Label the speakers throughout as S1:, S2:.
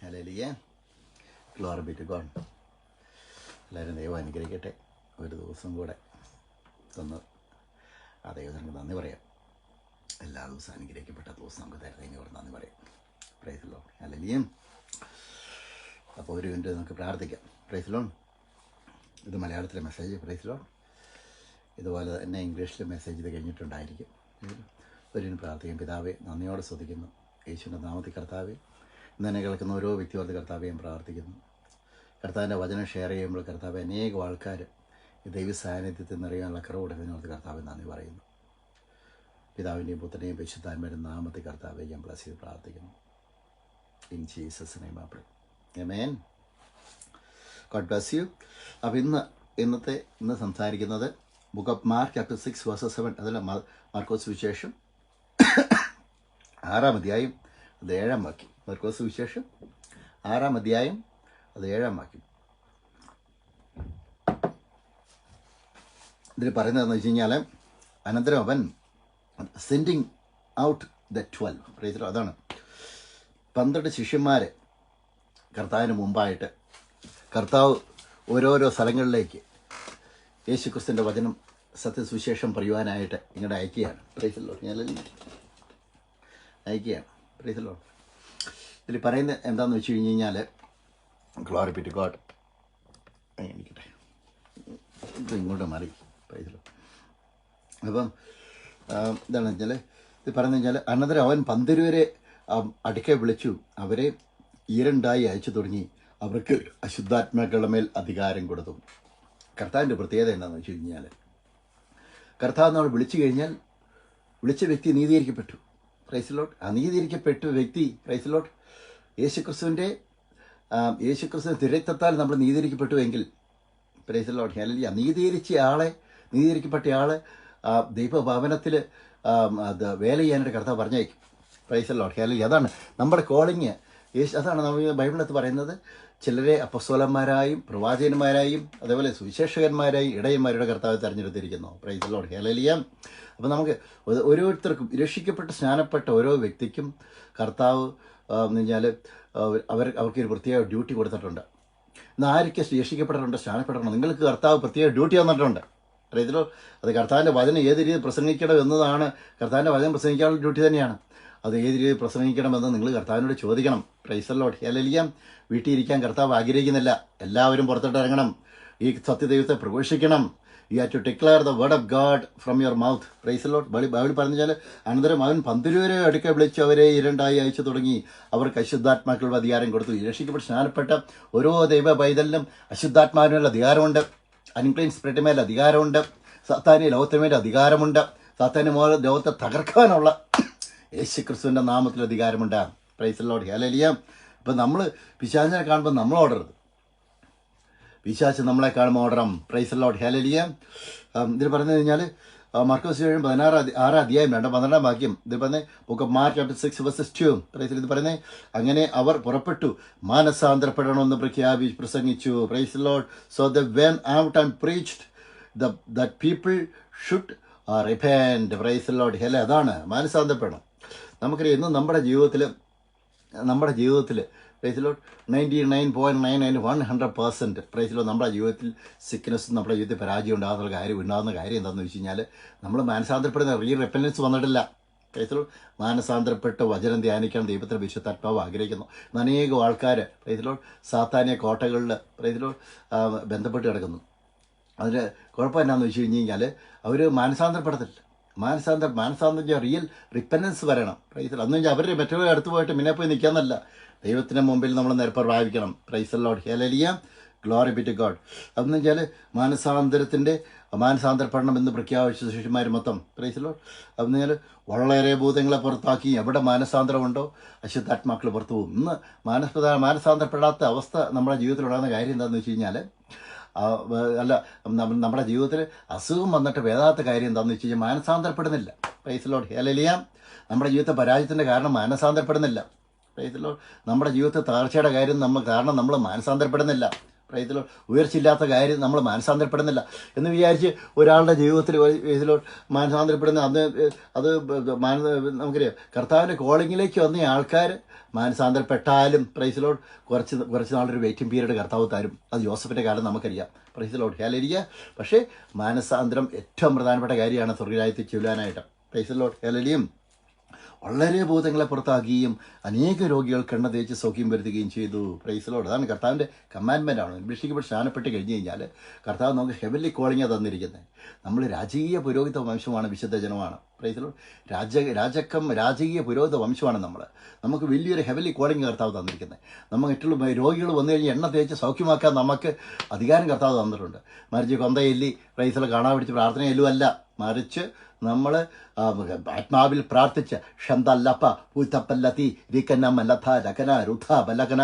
S1: Hallelujah glory be to God എല്ലാവരും ദൈവം അനുഗ്രഹിക്കട്ടെ. ഒരു ദിവസം കൂടെ തന്ന് ആ ദൈവത്തിന് നന്ദി പറയാം. എല്ലാ ദിവസവും അനുഗ്രഹിക്കപ്പെട്ട ദിവസം നമുക്ക് തരുന്നതിന് ഒരു നന്ദി പറയാം. പ്രൈസിലോ ഹലലിയും അപ്പോൾ ഒരു മിനിറ്റ് നമുക്ക് പ്രാർത്ഥിക്കാം. പ്രൈസിലോൺ ഇത് മലയാളത്തിലെ മെസ്സേജ് പ്രൈസിലോൺ ഇതുപോലെ തന്നെ ഇംഗ്ലീഷിൽ മെസ്സേജ് ഇത് കഴിഞ്ഞിട്ടുണ്ടായിരിക്കും. ഒരു പ്രാർത്ഥിക്കും. പിതാവെ നന്ദിയോടെ സ്തുതിക്കുന്നു. യേശുവിന്റെ നാമത്തിൽ കർത്താവെ ഇന്ന് തന്നെ കേൾക്കുന്ന ഓരോ വ്യക്തിയോർത്ത് കർത്താവെയും പ്രാർത്ഥിക്കുന്നു. കർത്താവിന്റെ വചനം ഷെയർ ചെയ്യുമ്പോൾ കർത്താവ് അനേകം ആൾക്കാർ ഈ ദൈവ സാന്നിധ്യത്തിൽ നിറയാനുള്ള കുറവ് കൊടുക്കുന്നതിനോട് കർത്താവ് നന്ദി പറയുന്നു. പിതാവിന്റെയും പുത്രനെയും വിശുദ്ധാന്മാരും നാമത്തിൽ കർത്താവെ ഞാൻ ബ്ലസ് ചെയ്ത് പ്രാർത്ഥിക്കുന്നു. In Jesus name God bless you അപ്പോൾ ഇന്ന് ഇന്നത്തെ ഇന്ന് സംസാരിക്കുന്നത് book of Mark chapter six verses seven അതല്ല മാർക്കോസ് വിശേഷം. ആറാം അധ്യായം അത് ഏഴാം വാക്യം. മർക്കോസ് വിശേഷം ആറാം അധ്യായം അത് ഏഴാം വാക്യം. ഇതിൽ പറയുന്നതെന്ന് വെച്ച് കഴിഞ്ഞാൽ അനന്തരം അവൻ സെൻഡിങ് ഔട്ട് ദ ട്വൽവ് പ്രൈസിലോ അതാണ്. പന്ത്രണ്ട് ശിഷ്യന്മാരെ കർത്താവിന് മുമ്പായിട്ട് കർത്താവ് ഓരോരോ സ്ഥലങ്ങളിലേക്ക് യേശുക്രിസ്തുവിന്റെ വചനം സത്യസുവിശേഷം പറയുവാനായിട്ട് ഇങ്ങോട്ട് അയക്കുകയാണ്. പ്രേച്ചല്ലോ ഞാൻ അയക്കുകയാണ് പ്രൈസല്ലോ ഇതിൽ പറയുന്നത് എന്താണെന്ന് വെച്ച് കഴിഞ്ഞ് കഴിഞ്ഞാൽ ഗ്ലോറി പിറ്റ് ഗോഡ് എനിക്കട്ടെ. ഇത് ഇങ്ങോട്ട് മാറി. പ്രൈസല്ലോ അപ്പം എന്താണെന്ന് വെച്ചാൽ ഇത് പറയുന്നത് വെച്ചാൽ അനന്തരം അവൻ പന്തിരുവരെ അടുക്കെ വിളിച്ചു. അവരെ ഈരണ്ടായി അയച്ചു തുടങ്ങി. അവർക്ക് അശുദ്ധാത്മാക്കളുടെ മേൽ അധികാരം കൊടുത്തു. കർത്താവിന്റെ പ്രത്യേകത എന്താണെന്ന് വെച്ച് കഴിഞ്ഞാൽ കർത്താവ് നമ്മൾ വിളിച്ചു കഴിഞ്ഞാൽ വിളിച്ച വ്യക്തി നീതീകരിക്കപ്പെട്ടു. ക്രൈസ്ലോട്ട് അനീതിരിക്കപ്പെട്ട വ്യക്തി ക്രൈസ്ലോട്ട് യേശുക്രിസ്തുവിന്റെ യേശുക്രിസ്തു തിരക്തത്താൽ നമ്മൾ നീതീകരിക്കപ്പെട്ടു എങ്കിൽ ക്രൈസ്ലോട്ട് അല്ലെങ്കിൽ അനീതീകരിച്ച ആളെ നീതീകരിക്കപ്പെട്ട ആൾ ദൈവഭവനത്തിൽ അത് വേല ചെയ്യാനായിട്ട് കർത്താവ് പറഞ്ഞയക്കും. ക്രൈസ്ലോട്ട് അല്ലെങ്കിൽ അതാണ് നമ്മുടെ കോളിങ്. യേശു അതാണ് നമ്മൾ ബൈബിളിനകത്ത് പറയുന്നത്. ചിലരെ അപ്പസ്വലന്മാരായും പ്രവാചകന്മാരായും അതേപോലെ സുവിശേഷകന്മാരായും ഇടയന്മാരുടെ കർത്താവ് തെരഞ്ഞെടുത്തിരിക്കുന്നു. പ്രൈസിലോട് ഹേലലിയ അപ്പോൾ നമുക്ക് ഓരോരുത്തർക്കും രക്ഷിക്കപ്പെട്ട് സ്നാനപ്പെട്ട ഓരോ വ്യക്തിക്കും കർത്താവ് എന്ന് കഴിഞ്ഞാൽ അവർ അവർക്ക് ഒരു പ്രത്യേക ഡ്യൂട്ടി കൊടുത്തിട്ടുണ്ട്. എന്നാൽ ആരൊക്കെ രക്ഷിക്കപ്പെട്ടിട്ടുണ്ട് സ്നാനപ്പെട്ടിട്ടുണ്ട്? നിങ്ങൾക്ക് കർത്താവ് പ്രത്യേക ഡ്യൂട്ടി തന്നിട്ടുണ്ട്. അറിയത്തിലോ അത് കർത്താവിന്റെ വചനം ഏത് രീതിയിൽ പ്രസംഗിക്കണം എന്നതാണ് കർത്താവിന്റെ വചനം പ്രസംഗിക്കാനുള്ള ഡ്യൂട്ടി തന്നെയാണ്. അത് ഏത് രീതിയിൽ പ്രസംഗിക്കണമെന്ന് നിങ്ങൾ കർത്താവിനോട് ചോദിക്കണം. പ്രൈസലോട്ട് ഹേലലിയാം വീട്ടിൽ ഇരിക്കാൻ കർത്താവ് ആഗ്രഹിക്കുന്നില്ല. എല്ലാവരും പുറത്തോട്ട് ഇറങ്ങണം. ഈ സത്യദൈവത്തെ പ്രഘോഷിക്കണം. You have to declare the word of God from your mouth praise the Lord Bible പറഞ്ഞാൽ അനന്തരം അവൻ പന്തിരുവരെ അടുക്ക വിളിച്ച് അവരെ ഇരണ്ടായി അയച്ചു തുടങ്ങി. അവർക്ക് അശുദ്ധാത്മാക്കളുടെ അധികാരം കൊടുത്തു. രക്ഷിക്കപ്പെട്ട് സ്നാനപ്പെട്ട ഓരോ ദൈവ പൈതലിനും അശുദ്ധാത്മാവിനുള്ള അധികാരമുണ്ട്. അൻക്ലീൻ സ്പിരിറ്റിന്മേൽ അധികാരമുണ്ട്. സത്താനി ലോകത്തിന്മേൽ അധികാരമുണ്ട്. സത്താനി മോലെ ലോകത്തെ തകർക്കാനുള്ള യേശു ക്രിസ്തുവിന്റെ നാമത്തിൽ അധികാരമുണ്ട്. പ്രൈസലോട് ഹേലലിയ അപ്പം നമ്മൾ പിശാചിനെ കാണുമ്പോൾ നമ്മൾ ഓടരുത് പിശാച്ച് നമ്മളെ കാണുമ്പോൾ ഓടണം പ്രൈസലോട്ട് ഹേലലിയ ഇതിൽ പറഞ്ഞു കഴിഞ്ഞാൽ മർക്കോസ് ഏഴും പതിനാറ് ആറ് അധ്യായം രണ്ട് പന്ത്രണ്ടാം വാക്യം. ഇത് പറഞ്ഞ book of Mark chapter six verses two പ്രൈസിൽ ഇത് പറയുന്നത് അങ്ങനെ അവർ പുറപ്പെട്ടു. മാനസാന്തരപ്പെടണമെന്ന് പ്രഖ്യാപി പ്രസംഗിച്ചു. Praise Lord so the went out and preached the the people should repent praise Lord Hala അതാണ് മാനസാന്തരപ്പെടണം. നമുക്കറിയാം ഇന്ന് നമ്മുടെ ജീവിതത്തിൽ നമ്മുടെ ജീവിതത്തിൽ praise the Lord ninety nine point nine nine one hundred percent പ്രൈസിലോ നമ്മുടെ ജീവിതത്തിൽ സിക്നസ് നമ്മുടെ ജീവിതത്തിൽ പരാജയം ഉണ്ടാകുന്ന കാര്യം ഉണ്ടാകുന്ന കാര്യം എന്താണെന്ന് വെച്ച് കഴിഞ്ഞാൽ നമ്മൾ മാനസാന്തരപ്പെടുന്ന റീ റെപ്പനൻസ് വന്നിട്ടില്ല. പ്രൈസിലോ മാനസാന്തരപ്പെട്ട് വചനം ധ്യാനിക്കാൻ ദൈവത്തിന്റെ വിശുദ്ധാത്മാവ് ആഗ്രഹിക്കുന്നു. അനേകം ആൾക്കാർ പ്രൈസിലോ സാത്താനിയ കോട്ടകളിൽ പ്രൈസിലോ ബന്ധപ്പെട്ട് കിടക്കുന്നു. അതിന് കുഴപ്പം എന്നാന്ന് വെച്ച് കഴിഞ്ഞ് കഴിഞ്ഞാൽ അവർ മാനസാന്തരപ്പെടത്തില്ല. മാനസാന്തരം മാനസാന്തരം റിയൽ റിപ്പനൻസ് വരണം. പ്രൈസൽ അന്ന് വെച്ചാൽ അവരുടെ മറ്റുള്ള അടുത്ത് പോയിട്ട് മിന്നെ പോയി നിൽക്കാന്നല്ല ദൈവത്തിന്റെ മുമ്പിൽ നമ്മൾ നേർപ്പ പ്രാപിക്കണം praise Lord hallelujah glory be to God അതെന്ന് വെച്ചാൽ മാനസാന്തരത്തിന്റെ പഠനം എന്ന് പ്രഖ്യാപിച്ച ശിഷ്യന്മാർ മൊത്തം. പ്രൈസലോ അതെന്ന് വെച്ചാൽ വളരെ ഭൂതങ്ങളെ പുറത്താക്കി എവിടെ മാനസാന്തരമുണ്ടോ അശുദ്ധാത്മാക്കൾ പുറത്തു പോകും. ഇന്ന് മാനസ മാനസാന്തരപ്പെടാത്ത അവസ്ഥ നമ്മുടെ ജീവിതത്തിൽ ഉണ്ടാകുന്ന കാര്യം എന്താണെന്ന് വെച്ച് കഴിഞ്ഞാൽ അല്ല നമ്മുടെ ജീവിതത്തിൽ അസുഖം വന്നിട്ട് വേദാത്ത കാര്യം എന്താണെന്ന് വെച്ച് കഴിഞ്ഞാൽ മാനസാന്തരപ്പെടുന്നില്ല. പ്രൈസിലോട്ട് ഹേലലിയാം നമ്മുടെ ജീവിതത്തെ പരാജയത്തിന്റെ കാരണം മാനസാന്തരപ്പെടുന്നില്ല. പ്രൈസിലോട്ട് നമ്മുടെ ജീവിതത്തെ തകർച്ചയുടെ കാര്യം നമ്മൾ കാരണം നമ്മൾ മാനസാന്തരപ്പെടുന്നില്ല. പ്രൈസിലോ ഉയർച്ചയില്ലാത്ത കാര്യം നമ്മൾ മാനസാന്തരപ്പെടുന്നില്ല എന്ന് വിചാരിച്ച് ഒരാളുടെ ജീവിതത്തിൽ ഇതിലോ മാനസാന്തരപ്പെടുന്ന അന്ന് അത് മാന നമുക്കറിയാം. കർത്താവിന്റെ കോളിങ്ങിലേക്ക് വന്ന ആൾക്കാർ മാനസാന്തരപ്പെട്ടാലും പ്രൈസിലോട്ട് കുറച്ച് കുറച്ച് നാളൊരു വെയിറ്റിംഗ് പീരീഡ് കർത്താവ് തരും. അത് ജോസഫിന്റെ കാലം നമുക്കറിയാം. പ്രൈസിലോട്ട് ഹേലരിയ പക്ഷേ മാനസാന്തരം ഏറ്റവും പ്രധാനപ്പെട്ട കാര്യമാണ് സ്വർഗരാജ്യത്തിൽ ചെല്ലാനായിട്ട്. പ്രൈസിലോട്ട് ഹേലരിയും വളരെ ഭൂതങ്ങളെ പുറത്താക്കുകയും അനേക രോഗികൾക്ക് എണ്ണ തേച്ച് സൗഖ്യം വരുത്തുകയും ചെയ്തു. പ്രൈസിലോട് അതാണ് കർത്താവിന്റെ കമാൻഡ്മെന്റ് ആണ്. രക്ഷിക്കപ്പെട്ട് സ്നാനപ്പെട്ട് കഴിഞ്ഞ് കഴിഞ്ഞാൽ കർത്താവ് നമുക്ക് ഹെവൻലി കോളിംഗ് തന്നിരിക്കുന്നത് നമ്മൾ രാജകീയ പുരോഹിത വംശമാണ് വിശുദ്ധ ജനമാണ്. പ്രൈസിലോട് രാജ രാജക്കം രാജകീയ പുരോഹിത വംശമാണ് നമ്മൾ. നമുക്ക് വലിയൊരു ഹെവലി കോളിംഗ് കർത്താവ് തന്നിരിക്കുന്നത് നമ്മൾ മറ്റുള്ള രോഗികൾ വന്നു കഴിഞ്ഞാൽ എണ്ണ തേച്ച് സൗഖ്യമാക്കാൻ നമുക്ക് അധികാരം കർത്താവ് തന്നിട്ടുണ്ട്. മറിച്ച് കൊന്തയില്ലി പ്രൈസിലെ കാണാൻ പിടിച്ച് പ്രാർത്ഥനയിലും അല്ല. മറിച്ച് നമ്മൾ ആത്മാവിൽ പ്രാർത്ഥിച്ച ഷന്തല്ലപ്പ പൂത്തപ്പല്ലത്തി രിക്കന മല്ലഥ രകന രുഥ ബലകന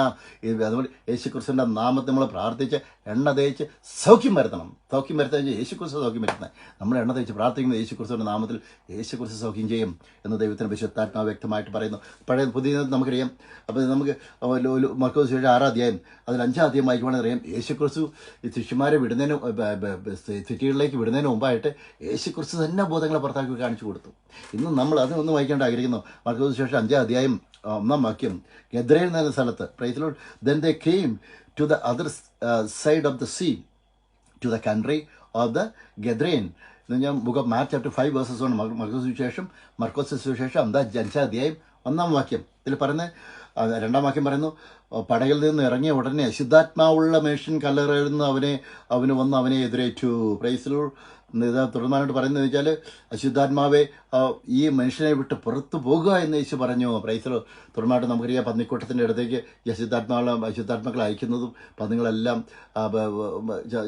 S1: അതുപോലെ യേശുക്രിസ്തുവിന്റെ നാമത്തെ നമ്മൾ പ്രാർത്ഥിച്ച് എണ്ണ തേച്ച് സൗഖ്യം വരുത്തണം. സൗഖ്യം വരുത്തുന്ന യേശുക്രിസ്തു സൗഖ്യം വരുത്തുന്നത് നമ്മൾ എണ്ണ തേച്ച് പ്രാർത്ഥിക്കുന്ന യേശുക്രിസ്തുവിന്റെ നാമത്തിൽ യേശുക്രിസ്തു സൗഖ്യം ചെയ്യും എന്ന് ദൈവത്തിന് വിശുദ്ധാത്മാവ് വ്യക്തമായിട്ട് പറയുന്നു. പഴയ പുതിയ നമുക്കറിയാം. അപ്പോൾ നമുക്ക് മർക്കോസ് ശേഷം ആറാം അധ്യായം അതിൽ അഞ്ചാം അധ്യായം വായിക്കുവാണെങ്കിൽ അറിയാം. ഈ ശിഷ്യന്മാരെ വിടുന്നതിന് സിറ്റികളിലേക്ക് വിടുന്നതിന് മുമ്പായിട്ട് യേശുക്രിസ്തു തന്നെ ബോധങ്ങളെ പുറത്താക്കി കാണിച്ചു കൊടുത്തു. ഇന്ന് നമ്മൾ അത് ഒന്ന് വായിക്കേണ്ട ആഗ്രഹിക്കുന്നു. മർക്കോസ് ശേഷം അഞ്ചാം അധ്യായം ഒന്നാം വാക്യം ഗദ്രയിൽ എന്ന സ്ഥലത്ത് praise the Lord then they came to the other side of the sea to the country of the Gadarenes ഞാൻ book Matthew chapter five verses ആണ് മർക്കോസ് വിശേഷം മർക്കോസ് വിശേഷം എന്താ ജനിച്ച അധ്യായം ഒന്നാം വാക്യം. ഇതിൽ പറയുന്നത് രണ്ടാം വാക്യം പറയുന്നു ആ, പടകിൽ നിന്ന് ഇറങ്ങിയ ഉടനെ അശുദ്ധാത്മാവുള്ള മേഷൻ കല്ലെറിയുന്ന അവനെ അവന് വന്ന് അവനെ എതിരേറ്റു. പ്രൈസിലൂർ ഇത് തുടർന്നായിട്ട് പറയുന്നത് വെച്ചാൽ അശുദ്ധാത്മാവെ ഈ മനുഷ്യനെ വിട്ട് പുറത്തു പോകുക എന്ന് യേശു പറഞ്ഞു. പ്രൈസർ തുടർന്നായിട്ട് നമുക്കറിയാം പന്നിക്കൂട്ടത്തിന്റെ അടുത്തേക്ക് ഈ അശുദ്ധാത്മാക്കളെ അശുദ്ധാത്മാക്കളെ അയക്കുന്നതും പന്നികളെല്ലാം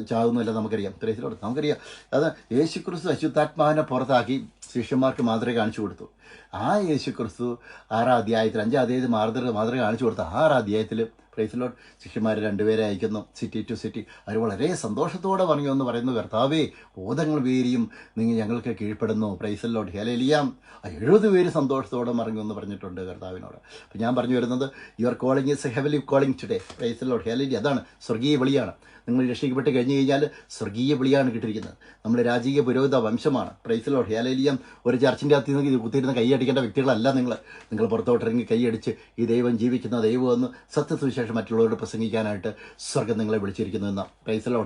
S1: ചാകുന്നതെല്ലാം നമുക്കറിയാം. പ്രൈസലോട് നമുക്കറിയാം. അത് യേശു ക്രിസ്തു അശുദ്ധാത്മാവിനെ പുറത്താക്കി ശിഷ്യന്മാർക്ക് മാതൃക കാണിച്ചു കൊടുത്തു. ആ യേശു ക്രിസ്തു ആറാം അധ്യായത്തിൽ അഞ്ചാം അധ്യായത്തിൽ മാതൃക മാതൃക കാണിച്ചു കൊടുത്ത ആറാം അധ്യായത്തിൽ film പ്രൈസിലോട്ട് ശിഷ്യന്മാർ രണ്ടുപേരെ അയക്കുന്നു. സിറ്റി ടു സിറ്റി അവർ വളരെ സന്തോഷത്തോടെ പറഞ്ഞു എന്ന് പറയുന്നു. കർത്താവേ ബോധങ്ങൾ പേരിയും നിങ്ങൾ ഞങ്ങൾക്ക് കീഴ്പ്പെടുന്നു. പ്രൈസലോട്ട് ഹേലലിയാം ആ എഴുപത് പേര് സന്തോഷത്തോടെ പറഞ്ഞു എന്ന് പറഞ്ഞിട്ടുണ്ട് കർത്താവിനോട്. അപ്പം ഞാൻ പറഞ്ഞു വരുന്നത് your calling is heavenly calling today praise the Lord hallelujah അതാണ് സ്വർഗീയ വിളിയാണ്. നിങ്ങൾ രക്ഷിക്കപ്പെട്ട് കഴിഞ്ഞു കഴിഞ്ഞാൽ സ്വർഗീയ വിളിയാണ് കിട്ടിയിരിക്കുന്നത്. നമ്മൾ രാജകീയ പുരോഹിത വംശമാണ്. പ്രൈസിലോ ഹേലലിയം ഒരു ചർച്ചിന്റെ അകത്ത് നിന്ന് കുത്തിയിരുന്ന് കൈയടിക്കേണ്ട വ്യക്തികളല്ല നിങ്ങൾ. നിങ്ങൾ പുറത്തോട്ടിറങ്ങി കൈയടിച്ച് ഈ ദൈവം ജീവിക്കുന്ന ദൈവമെന്ന് സത്യസുവിശേഷം മറ്റുള്ളവരോട് പ്രസംഗിക്കാനായിട്ട് സ്വർഗം നിങ്ങളെ വിളിച്ചിരിക്കുന്നു എന്ന.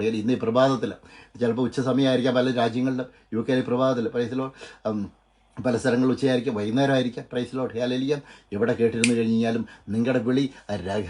S1: ഹേലി ഇന്ന് ഈ പ്രഭാതത്തിൽ ചിലപ്പോൾ ഉച്ച സമയമായിരിക്കാം പല രാജ്യങ്ങളിലും യു കെയിലെ പ്രഭാതത്തിൽ പ്രൈസിലോ പല സ്ഥലങ്ങളിൽ ഉച്ചയായിരിക്കാം വൈകുന്നേരം ആയിരിക്കാം പ്രൈസ് ലോട്ട് ഇവിടെ എവിടെ കേട്ടിരുന്നു കഴിഞ്ഞാലും നിങ്ങളുടെ വിളി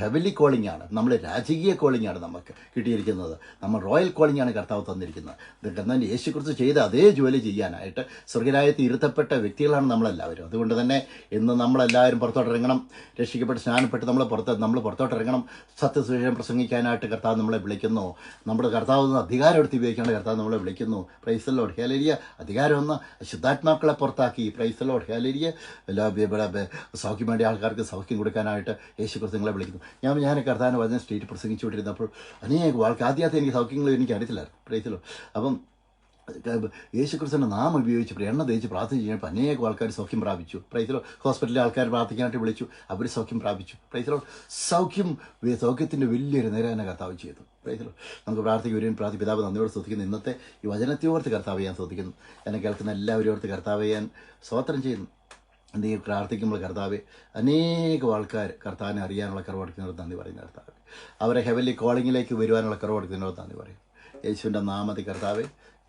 S1: ഹെവലി കോളിംഗ് ആണ്. നമ്മൾ രാജകീയ കോളിംഗ് ആണ് നമുക്ക് കിട്ടിയിരിക്കുന്നത്. നമ്മൾ റോയൽ കോളിംഗ് ആണ് കർത്താവ് തന്നിരിക്കുന്നത്. എന്നാൽ യേശു കുറിച്ച് ചെയ്ത അതേ ജോലി ചെയ്യാനായിട്ട് സ്വർഗരായത്തിൽ ഇരുത്തപ്പെട്ട വ്യക്തികളാണ് നമ്മളെല്ലാവരും. അതുകൊണ്ട് തന്നെ ഇന്ന് നമ്മളെല്ലാവരും പുറത്തോട്ടിറങ്ങണം രക്ഷിക്കപ്പെട്ട് സ്നാനപ്പെട്ട് നമ്മൾ പുറത്ത് നമ്മൾ പുറത്തോട്ടിറങ്ങണം സത്യസുവിശേഷം പ്രസംഗിക്കാനായിട്ട് കർത്താവ് നമ്മളെ വിളിക്കുന്നു. നമ്മുടെ കർത്താവ് നിന്ന് അധികാരം എടുത്ത് ഉപയോഗിക്കേണ്ട കർത്താവ് നമ്മളെ വിളിക്കുന്നു. പ്രൈസ് ലോഡ് ഹേലരിയ അധികാരം ഒന്ന് ശുദ്ധാത്മാക്കളെ പുറത്താക്കി. പ്രൈസ് ലോഡ് ഹേലരിയ എല്ലാ ഇവിടെ സൗഖ്യം വേണ്ടി ആൾക്കാർക്ക് സൗഖ്യം കൊടുക്കാനായിട്ട് യേശു ക്രിസ്തു വിളിക്കുന്നു. ഞാൻ ഞാൻ കർത്താൻ വചന സ്റ്റേറ്റ് പ്രസംഗിച്ചുകൊണ്ടിരുന്നപ്പോൾ അനേകം ആൾക്ക് ആദ്യത്തെ എനിക്ക് സൗഖ്യങ്ങൾ എനിക്ക് അറിയത്തില്ലായിരുന്നു പ്രൈസിലോ അപ്പം യേശു ക്രിസ്തുവിന്റെ നാമം ഉപയോഗിച്ച് എണ്ണ തേച്ച് പ്രാർത്ഥിച്ച് കഴിഞ്ഞപ്പോൾ അനേകം ആൾക്കാർ സൗഖ്യം പ്രാപിച്ചു. പ്രൈസിലോ ഹോസ്പിറ്റലിലെ ആൾക്കാർ പ്രാർത്ഥിക്കാനായിട്ട് വിളിച്ചു. അവർ സൗഖ്യം പ്രാപിച്ചു. പ്രൈസിലോ സൗഖ്യം സൗഖ്യത്തിന്റെ വലിയൊരു നേരാന കർത്താവ് ചെയ്തു. പ്രൈസിലോ നമുക്ക് പ്രാർത്ഥിക്കുവരും പ്രാർത്ഥി പിതാവ് നന്ദിയോട് ശ്രദ്ധിക്കുന്നു ഇന്നത്തെ ഈ വചനത്തെയോർത്ത് കർത്താവ് ചെയ്യാൻ ശ്രദ്ധിക്കുന്നു എന്നെ കേൾക്കുന്ന എല്ലാവരും ഓർത്ത് കർത്താവ് ചെയ്യാൻ സ്വോത്രം ചെയ്യുന്നു. നീ പ്രാർത്ഥിക്കുമ്പോൾ കർത്താവ് അനേകം ആൾക്കാർ കർത്താവിനെ അറിയാനുള്ള കറവെടുക്കുന്നവർ നന്ദി പറയുന്ന കർത്താവ്. അവരെ ഹെവലി കോളിങ്ങിലേക്ക് വരുവാനുള്ള കറവെടുക്കുന്നവർ നന്ദി പറയും യേശുവിന്റെ നാമത്തിൽ കർത്താവ്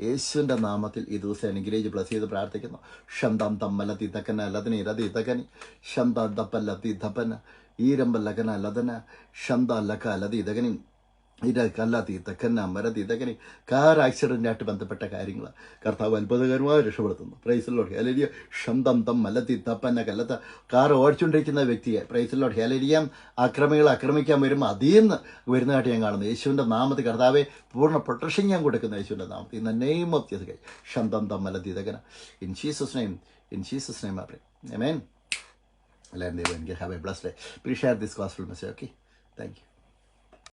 S1: യേശുവിന്റെ നാമത്തിൽ ഈ ദിവസം അനുഗ്രഹിച്ച് പ്ലസ് ചെയ്ത് പ്രാർത്ഥിക്കുന്നു. ഷന്താം തമ്മല തീത്തക്കന അല്ലതിന് ഇരതി തീത്തക്കനി ഷന്താ തപ്പല്ല തീത്തപ്പന ഈരമ്പല്ലക്കന അല്ലതന ഷന്ത ലക്ക അല്ലതി ഇതകനി. ഇതക്കല്ല തീത്തക്കന്ന അമ്പര കനി കാർ ആക്സിഡന്റായിട്ട് ബന്ധപ്പെട്ട കാര്യങ്ങൾ കർത്താവ് അത്ഭുതകരമായി രക്ഷപ്പെടുത്തുന്നു. പ്രൈസിലോട്ട് ഹേലരിയ ഷന്തം തം മല്ലത്തി തപ്പന്ന കല്ലത്ത കാർ ഓടിച്ചുകൊണ്ടിരിക്കുന്ന വ്യക്തിയെ പ്രൈസിലോട്ട് ഹേലരിയാം അക്രമികളെ ആക്രമിക്കാൻ വരുമ്പോൾ അതിൽ നിന്ന് വരുന്നതായിട്ട് ഞാൻ കാണുന്നു. യേശുവിന്റെ നാമത്തിൽ കർത്താവെ പൂർണ പ്രൊട്ടക്ഷൻ ഞാൻ കൊടുക്കുന്ന യേശുവിന്റെ നാമത്തിൽ. നെയ്മ് നെയിം ഓഫ് കൈ ഷന്തം തം മല്ലത്തി തകന. In Jesus name in Jesus name അപ്രേ ആമേൻ എല്ലാവരും ദൈവം have a bless day please share this gospel message okay thank you